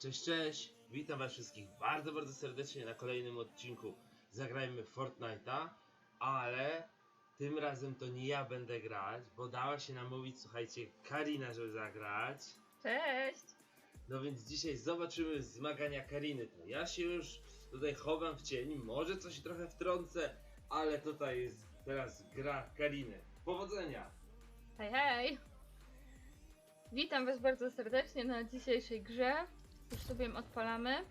Cześć, cześć! Witam was wszystkich bardzo, bardzo serdecznie na kolejnym odcinku Zagrajmy Fortnite'a, ale tym razem to nie ja będę grać, bo dała się namówić, słuchajcie, Karina, żeby zagrać. Cześć! No więc dzisiaj zobaczymy zmagania Kariny. To ja się już tutaj chowam w cieni, może coś trochę wtrącę, ale tutaj jest teraz gra Kariny. Powodzenia! Hej, hej! Witam Was bardzo serdecznie na dzisiejszej grze. Już sobie ją odpalamy.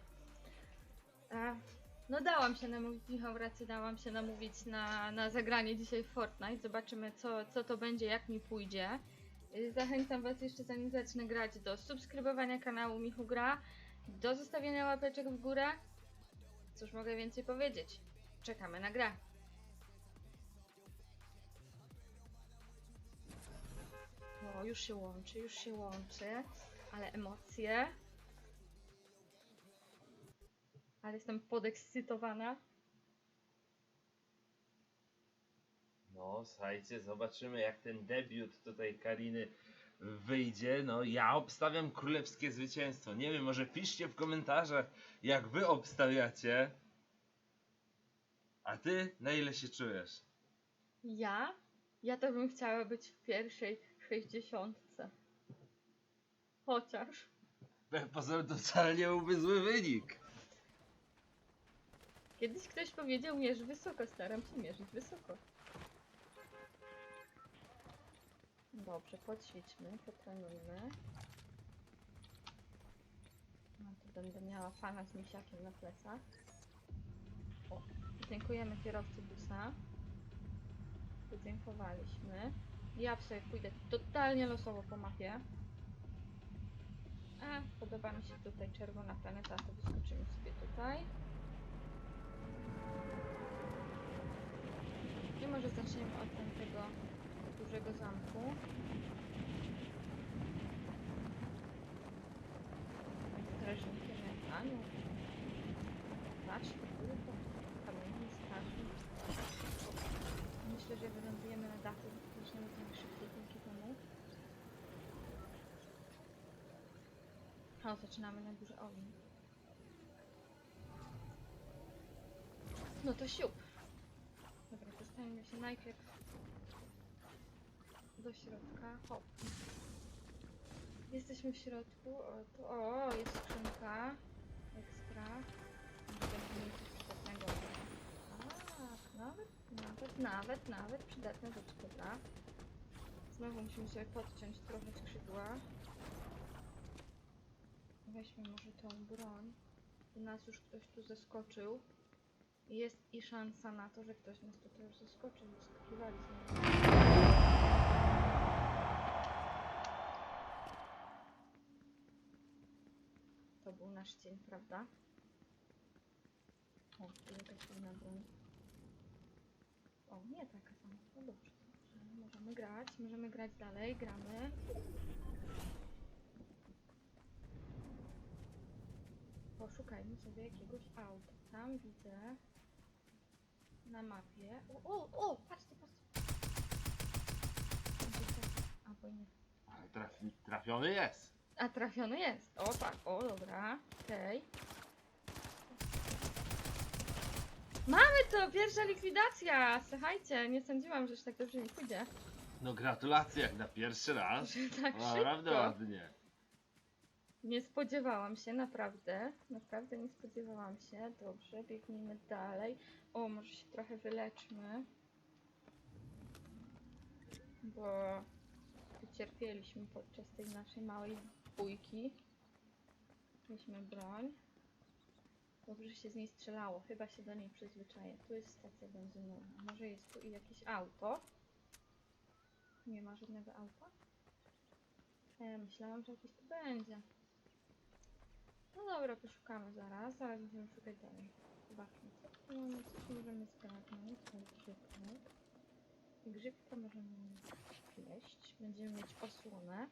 No dałam się namówić, Michał rację, dałam się namówić na, na zagranie dzisiaj w Fortnite. Zobaczymy co, co to będzie, jak mi pójdzie. Y, Zachęcam Was jeszcze zanim zacznę grać do subskrybowania kanału Michu Gra, do zostawienia łapeczek w górę. Cóż mogę więcej powiedzieć? Czekamy na grę. O, już się łączy, już się łączy, ale emocje. Ale jestem podekscytowana. No, słuchajcie, zobaczymy jak ten debiut tutaj Kariny wyjdzie. No, ja obstawiam królewskie zwycięstwo. Nie wiem, może piszcie w komentarzach, jak wy obstawiacie. A ty, na ile się czujesz? Ja? Ja to bym chciała być w pierwszej sześćdziesiątce. Chociaż. Pozorom to wcale nie byłby zły wynik. Kiedyś ktoś powiedział, mierz wysoko, staram się mierzyć wysoko. Dobrze, poćwiczmy, potrenujmy. No to będę miała pana z misiakiem na plecach. O, dziękujemy kierowcy busa. Podziękowaliśmy. Ja sobie pójdę totalnie losowo po mapie. A, podoba mi się tutaj czerwona planeta, to wyskoczymy sobie tutaj. Zaczniemy od tamtego dużego zamku. Strażnikiem Aniu. Patrz, kurde, kamieni strażnik. Myślę, że wylądujemy na dachu, zaczniemy to najszybciej dzięki temu. O, zaczynamy na górze ognia. No to siup. Dostajemy się najpierw do środka. Hop. Jesteśmy w środku. O, tu, o jest skrzynka. Ekstra. Przydatnego. Tak, nawet, nawet, nawet, nawet przydatne rzeczy, dobra. Znowu musimy sobie podciąć trochę skrzydła. Weźmy może tą broń. U nas już ktoś tu zeskoczył. Jest i szansa na to, że ktoś nas tutaj już zaskoczył. Zaskakiwali z nami. To był nasz cień, prawda? O, tu jakaś fajna broń. O, nie taka sama. No dobrze, dobrze. Możemy grać, możemy grać dalej. Gramy. Poszukajmy sobie jakiegoś auta. Tam widzę na mapie. O, o, o, patrzcie, patrzcie. Tak- Albo nie. Ale trafi, trafiony jest. A trafiony jest. O tak, o dobra. Okej. Mamy to! Pierwsza likwidacja! Słuchajcie, nie sądziłam, że już tak dobrze mi pójdzie. No gratulacje jak na pierwszy raz. Że tak Naprawdę ładnie. Nie spodziewałam się, naprawdę. Naprawdę nie spodziewałam się. Dobrze, biegnijmy dalej. O, może się trochę wyleczmy. Bo wycierpieliśmy podczas tej naszej małej bójki. Weźmy broń. Dobrze się z niej strzelało. Chyba się do niej przyzwyczaję. Tu jest stacja benzynowa. Może jest tu i jakieś auto. Nie ma żadnego auta? E, myślałam, że jakieś tu będzie. No dobra, poszukamy zaraz. Zaraz będziemy szukać dalej. Zobaczmy, tu mamy, coś możemy zgarnąć. To jest grzybek. Grzybka możemy jeść. Będziemy mieć osłonę.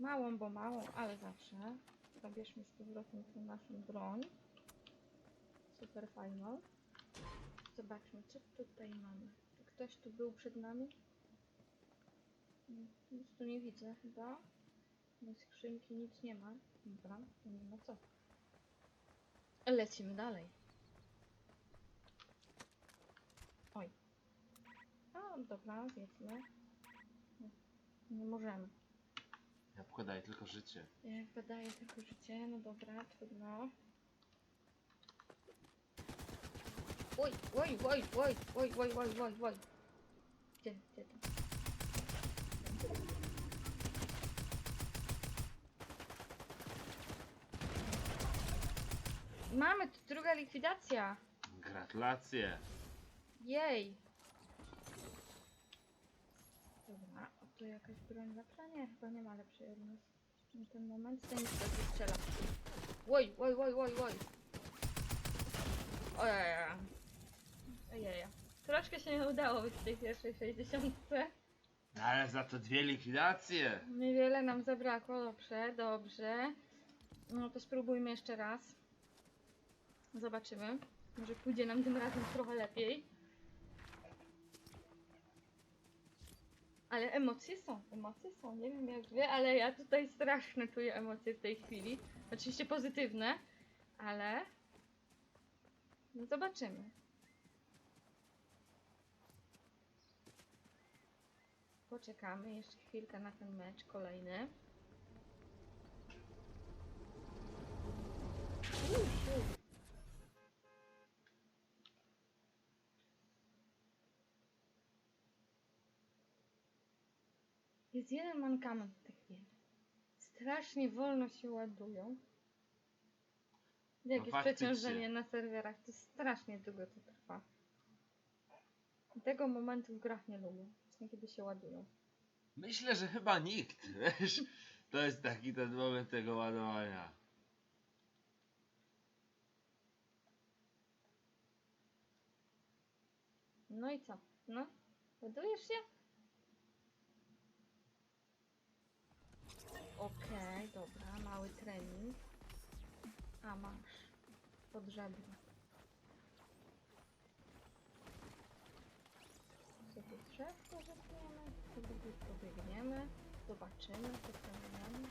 Małą, bo małą, ale zawsze. Zabierzmy z powrotem tą naszą broń. Super fajną. Zobaczmy, co tutaj mamy. Czy ktoś tu był przed nami? Nic tu nie widzę chyba. Do skrzynki nic nie ma. Dobra, to nie ma co. Lecimy dalej. Oj. A, dobra, zjedzmy. Nie, Nie możemy. Jabłko daje tylko życie. Jak wydaje tylko życie, no dobra, trudno. Oj, oj, oj, oj, oj, oj, oj, oj, oj. Gdzie, gdzie to? Mamy, to druga likwidacja. Gratulacje. Jej. Dobra, tu jakaś broń lepsza? Nie, chyba nie ma lepszej od nas. Na ten moment ten nic tak strzela. Oj, oj, oj, oj, oj. Ojeja. Ojeja. Troszkę się nie udało być w tej pierwszej 60. Ale za to dwie likwidacje. Niewiele nam zabrakło, dobrze, dobrze. No to spróbujmy jeszcze raz. Zobaczymy. Może pójdzie nam tym razem trochę lepiej. Ale emocje są, emocje są. Nie wiem jak wy, ale ja tutaj straszne czuję emocje w tej chwili. Oczywiście pozytywne, ale no zobaczymy. Poczekamy jeszcze chwilkę na ten mecz kolejny. Jest jeden mankament tej chwili. Strasznie wolno się ładują. Jakieś faktycznie. przeciążenie na serwerach, to strasznie długo to trwa. Tego momentu w grach nie lubię. Właśnie kiedy się ładują. Myślę, że chyba nikt. Wiesz, to jest taki ten moment tego ładowania. No i co? No? Ładujesz się? Okej, dobra, mały trening. A masz. Pod żebro. Sobie drzewko zetniemy, sobie pobiegniemy, zobaczymy, co planujemy.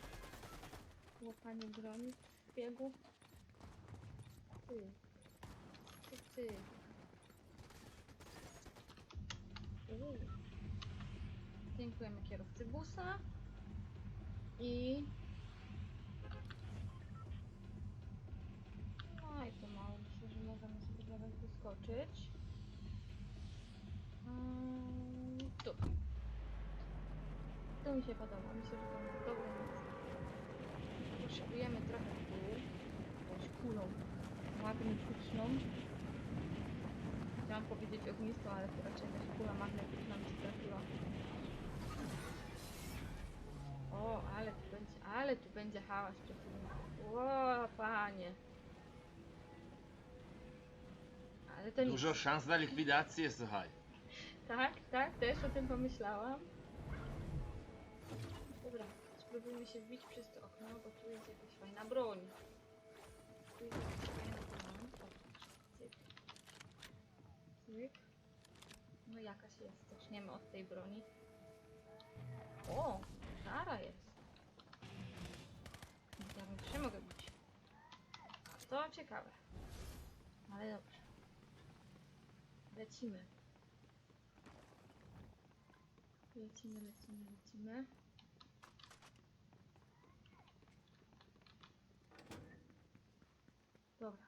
Łapanie broni w biegu. Ty. Ty, ty. Dziękujemy kierowcy busa. I... i pomału myślę, że możemy sobie zaraz wyskoczyć. Mm, tu. Tu mi się podoba. Myślę, że to jest dobre miejsce. Potrzebujemy trochę kół. Jakąś kulą magnetyczną. Chciałam powiedzieć ognistą, ale to raczej jakaś kula magnetyczna mi się trafiła. O, ale tu będzie, ale tu będzie hałas przeciwnika. O, panie. Ale to nic. Dużo szans na likwidację, słuchaj. Tak, tak, też o tym pomyślałam. Dobra, spróbujmy się wbić przez to okno, bo tu jest jakaś fajna broń. Tu jest jakaś fajna broń. O, cyk. Cyk. No jakaś jest, zaczniemy od tej broni. O, szara jest. Ja bym trzy mogę być. To ciekawe. Ale dobrze. Lecimy. Lecimy, lecimy, lecimy. Dobra.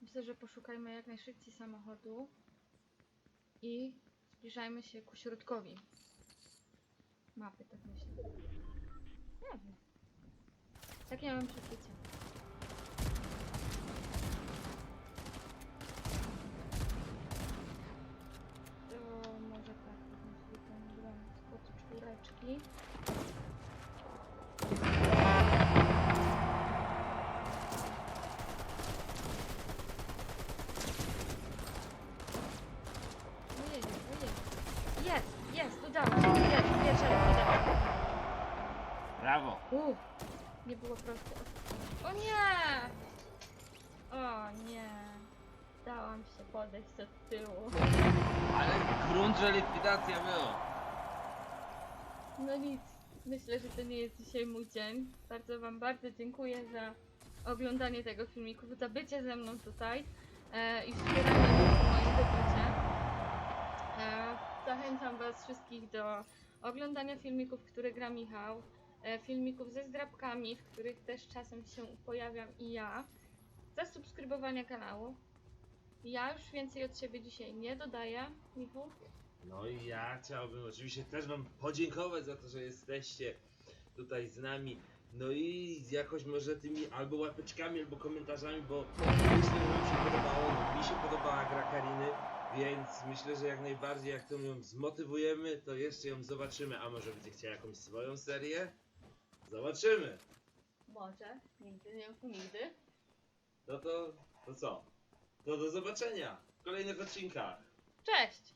Myślę, że poszukajmy jak najszybciej samochodu i zbliżajmy się ku środkowi mapy, tak myślę. Nie wiem. Takie mam przeczucie. Ojej. Jest, jest, udało się, jest. Brawo. Uff, nie było prosto. O nie! O nie. Dałam się podejść od tyłu. Ale grunt, że likwidacja była. No nic, myślę, że to nie jest dzisiaj mój dzień. Bardzo Wam bardzo dziękuję za oglądanie tego filmiku, za bycie ze mną tutaj e, i wspieranie mnie w moim debiucie. E, zachęcam Was wszystkich do oglądania filmików, które gra Michał, e, filmików ze zdrabkami, w których też czasem się pojawiam i ja, zasubskrybowania kanału. Ja już więcej od siebie dzisiaj nie dodaję, Michał. No i ja chciałbym oczywiście też wam podziękować za to, że jesteście tutaj z nami. No i jakoś może tymi albo łapeczkami, albo komentarzami, bo myślę, że wam się podobało, no, mi się podobała gra Kariny, więc myślę, że jak najbardziej jak to ją zmotywujemy, to jeszcze ją zobaczymy, a może będzie chciała jakąś swoją serię? Zobaczymy! Może, nigdy nie mów nigdy. No to, to co? To do zobaczenia w kolejnych odcinkach. Cześć!